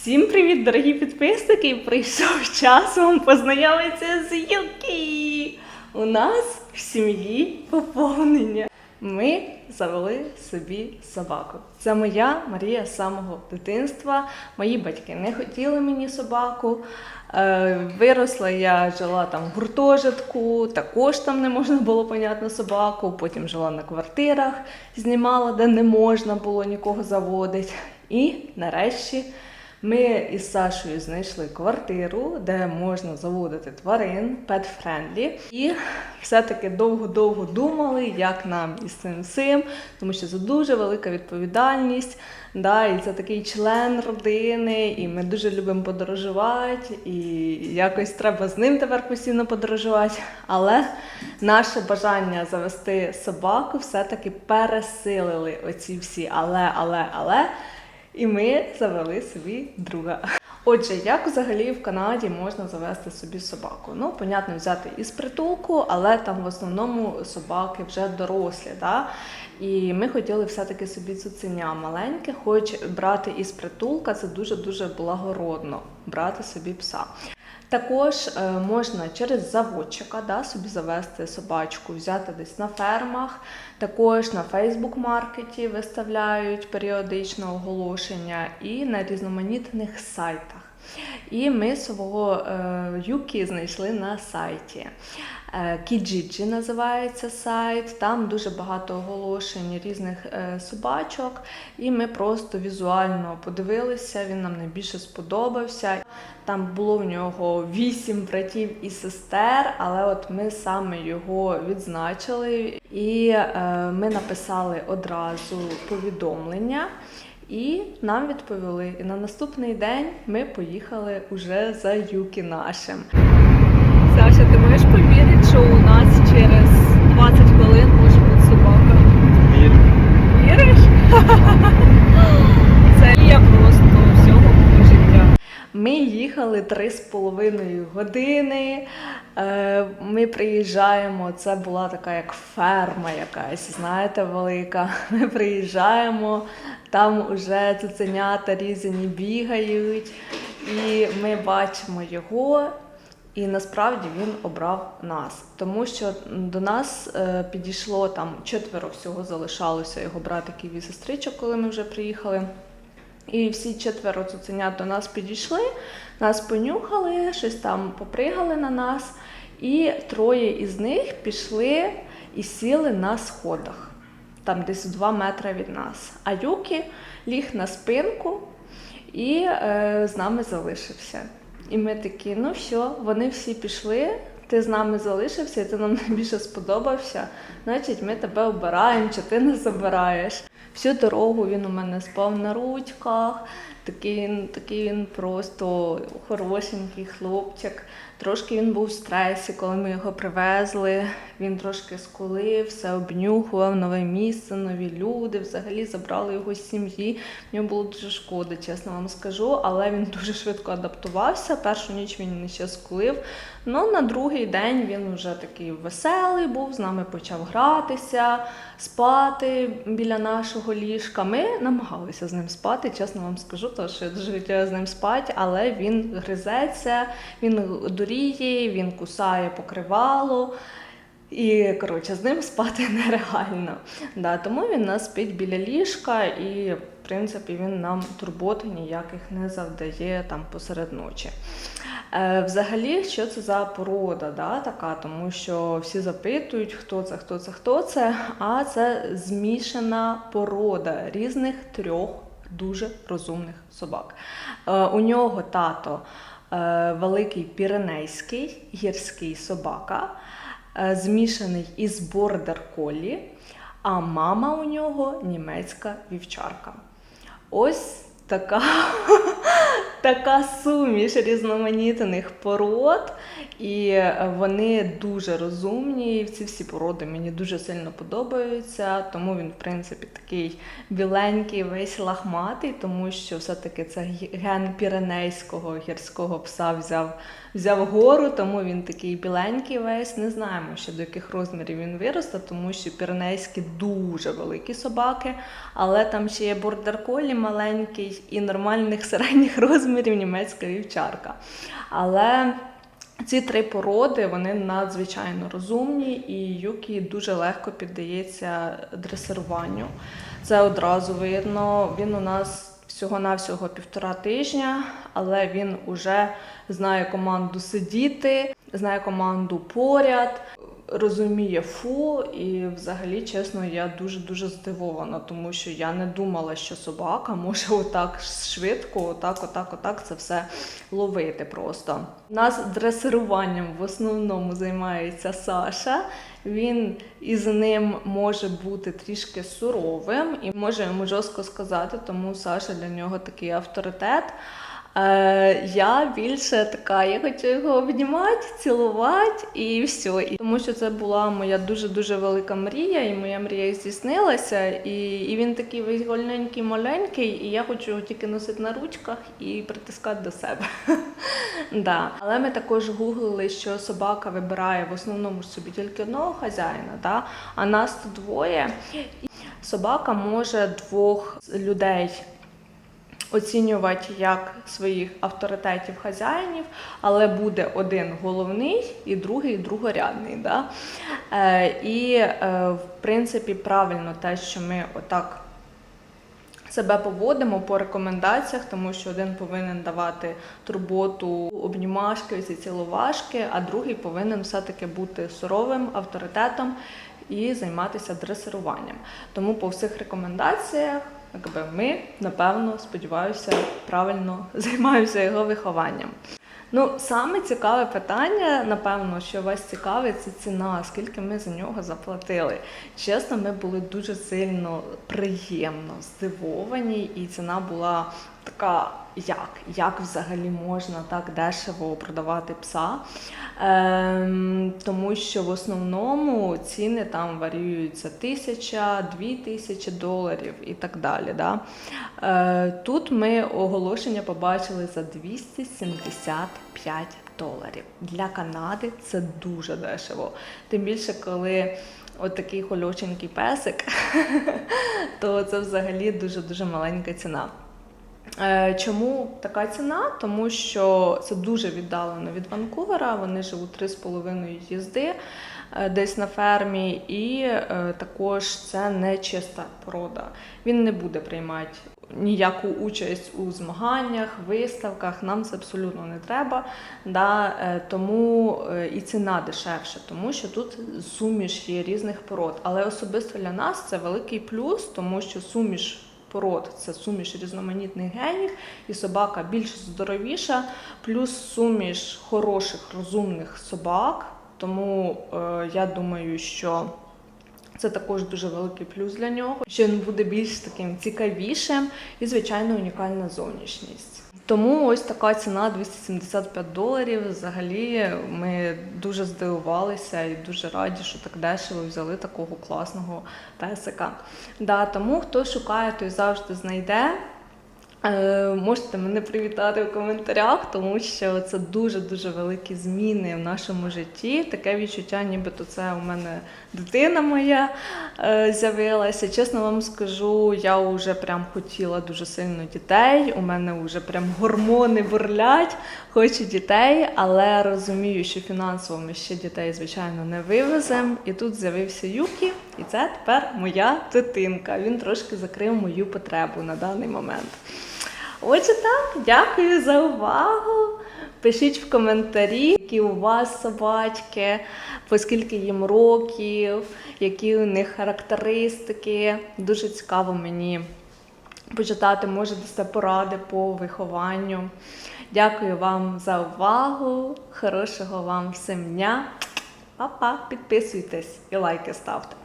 Всім привіт, дорогі підписники! Прийшов час вам познайомитися з Юкі. У нас в сім'ї поповнення. Ми завели собі собаку. Це моя Марія з самого дитинства. Мої батьки не хотіли мені собаку. Е, Виросла я жила там в гуртожитку, також там не можна було понятно собаку. Потім жила на квартирах, знімала, де не можна було нікого заводити. І нарешті ми із Сашою знайшли квартиру, де можна заводити тварин, pet-friendly. І все-таки довго-довго думали, як нам із цим всім, тому що це дуже велика відповідальність. Да, і це такий член родини, і ми дуже любимо подорожувати, і якось треба з ним тепер постійно подорожувати. Але наше бажання завести собаку все-таки пересилили оці всі але, але, але. І ми завели собі друга. Отже, як взагалі в Канаді можна завести собі собаку? Ну, понятно, взяти із притулку, але там в основному собаки вже дорослі. Да? І ми хотіли все-таки собі цуценя маленьке, хоч брати із притулка це дуже-дуже благородно брати собі пса. Також е, можна через заводчика да, собі завести собачку, взяти десь на фермах. Також на Фейсбук маркеті виставляють періодично оголошення і на різноманітних сайтах. І ми свого е, юкі знайшли на сайті. Е, Kijiji називається сайт. Там дуже багато оголошень різних е, собачок. І ми просто візуально подивилися. Він нам найбільше сподобався. Там було в нього вісім братів і сестер, але от ми саме його відзначили. І ми написали одразу повідомлення. І нам відповіли. І на наступний день ми поїхали уже за Юкі нашим. Саша, ти можеш повірити, що у нас через 20 хвилин може бути собака? Віриш? Це я просто всього мого життя. Ми їхали три з половиною години. Е, Ми приїжджаємо. Це була така як ферма якась, знаєте, велика. Ми приїжджаємо, там уже цуценята різані бігають, і ми бачимо його. І насправді він обрав нас, тому що до нас е, підійшло там четверо всього залишалося його братиків і сестричок, коли ми вже приїхали. І всі четверо цуценят до нас підійшли, нас понюхали, щось там попригали на нас, і троє із них пішли і сіли на сходах, там десь в 2 метри від нас. А Юкі ліг на спинку і е, з нами залишився. І ми такі, ну все, вони всі пішли. Ти з нами залишився, і ти нам найбільше сподобався. Значить, ми тебе обираємо, чи ти не забираєш. Всю дорогу він у мене спав на ручках. Такий, такий він просто хорошенький хлопчик. Трошки він був в стресі, коли ми його привезли. Він трошки скулив, все обнюхував, нове місце, нові люди. Взагалі забрали його з сім'ї. Мені було дуже шкода, чесно вам скажу, але він дуже швидко адаптувався. Першу ніч він ще скулив. Ну, на другий день він вже такий веселий був, з нами почав гратися, спати біля нашого ліжка. Ми намагалися з ним спати, чесно вам скажу, тому що я дуже хотіла з ним спати, але він гризеться, він дуріє, він кусає покривало. І коротше, з ним спати нереально. Да, тому він нас спить біля ліжка, і в принципі він нам турботи ніяких не завдає там посеред ночі. Е, взагалі, що це за порода, да, така, тому що всі запитують, хто це, хто це, хто це. А це змішана порода різних трьох дуже розумних собак. Е, у нього тато великий піренейський гірський собака, е, змішаний із бордер колі, а мама у нього німецька вівчарка. Ось така, така суміш різноманітних пород, і е, вони дуже розумні. Ці всі породи мені дуже сильно подобаються. Тому він, в принципі, такий біленький, весь лахматий, тому що все-таки це ген піренейського гірського пса взяв, взяв гору, тому він такий біленький весь. Не знаємо ще до яких розмірів він виросте, тому що піренейські дуже великі собаки, але там ще є бордер колі маленький і нормальних середніх розмірів розмірів німецька вівчарка. Але ці три породи вони надзвичайно розумні, і Юкі дуже легко піддається дресируванню. Це одразу видно. Він у нас всього-навсього півтора тижня, але він уже знає команду сидіти, знає команду поряд. Розуміє фу, і взагалі, чесно, я дуже дуже здивована, тому що я не думала, що собака може отак швидко, отак, отак, отак це все ловити просто. Нас дресируванням в основному займається Саша. Він із ним може бути трішки суровим і може йому жорстко сказати, тому Саша для нього такий авторитет. Е, я більше така, я хочу його обнімати, цілувати і все. І тому що це була моя дуже дуже велика мрія, і моя мрія здійснилася. І, і він такий весь гольненький, маленький, і я хочу його тільки носити на ручках і притискати до себе. да. Але ми також гуглили, що собака вибирає в основному собі тільки одного хазяїна, да? а нас тут двоє. Собака може двох людей оцінювати як своїх авторитетів хазяїнів, але буде один головний і другий другорядний. Да? Е, і, е, в принципі, правильно те, що ми отак. Себе поводимо по рекомендаціях, тому що один повинен давати турботу, обнімашки, ці ціловашки, а другий повинен все-таки бути суровим авторитетом і займатися дресируванням. Тому по всіх рекомендаціях якби ми, напевно, сподіваюся, правильно займаємося його вихованням. Ну, саме цікаве питання, напевно, що вас цікавить, це ціна, скільки ми за нього заплатили. Чесно, ми були дуже сильно приємно здивовані, і ціна була така, як? Як взагалі можна так дешево продавати пса? Ем, тому що в основному ціни там варіюються тисяча, дві тисячі доларів і так далі. Да? Е, тут ми оголошення побачили за 275 доларів. Для Канади це дуже дешево. Тим більше, коли от такий хольоченький песик, то це взагалі дуже-дуже маленька ціна. Е, Чому така ціна? Тому що це дуже віддалено від Ванкувера. Вони живуть 3,5 їзди е, десь на фермі, і е, також це не чиста порода. Він не буде приймати ніяку участь у змаганнях, виставках. Нам це абсолютно не треба. Да? Тому і ціна дешевша, тому що тут суміш є різних пород. Але особисто для нас це великий плюс, тому що суміш пород це суміш різноманітних генів, і собака більш здоровіша, плюс суміш хороших, розумних собак. Тому е, я думаю, що це також дуже великий плюс для нього, що він буде більш таким цікавішим і, звичайно, унікальна зовнішність. Тому ось така ціна 275 доларів. Взагалі ми дуже здивувалися і дуже раді, що так дешево взяли такого класного песика. Да, тому хто шукає, той завжди знайде. Е, Можете мене привітати в коментарях, тому що це дуже-дуже великі зміни в нашому житті. Таке відчуття, нібито це у мене дитина моя е, з'явилася. Чесно вам скажу, я вже прям хотіла дуже сильно дітей. У мене вже прям гормони бурлять, хочу дітей, але розумію, що фінансово ми ще дітей, звичайно, не вивеземо. І тут з'явився Юкі, і це тепер моя дитинка. Він трошки закрив мою потребу на даний момент. Отже, так, дякую за увагу. Пишіть в коментарі, які у вас собачки, по скільки їм років, які у них характеристики. Дуже цікаво мені почитати, може дасте поради по вихованню. Дякую вам за увагу. Хорошого вам всім дня. Па-па, підписуйтесь і лайки ставте.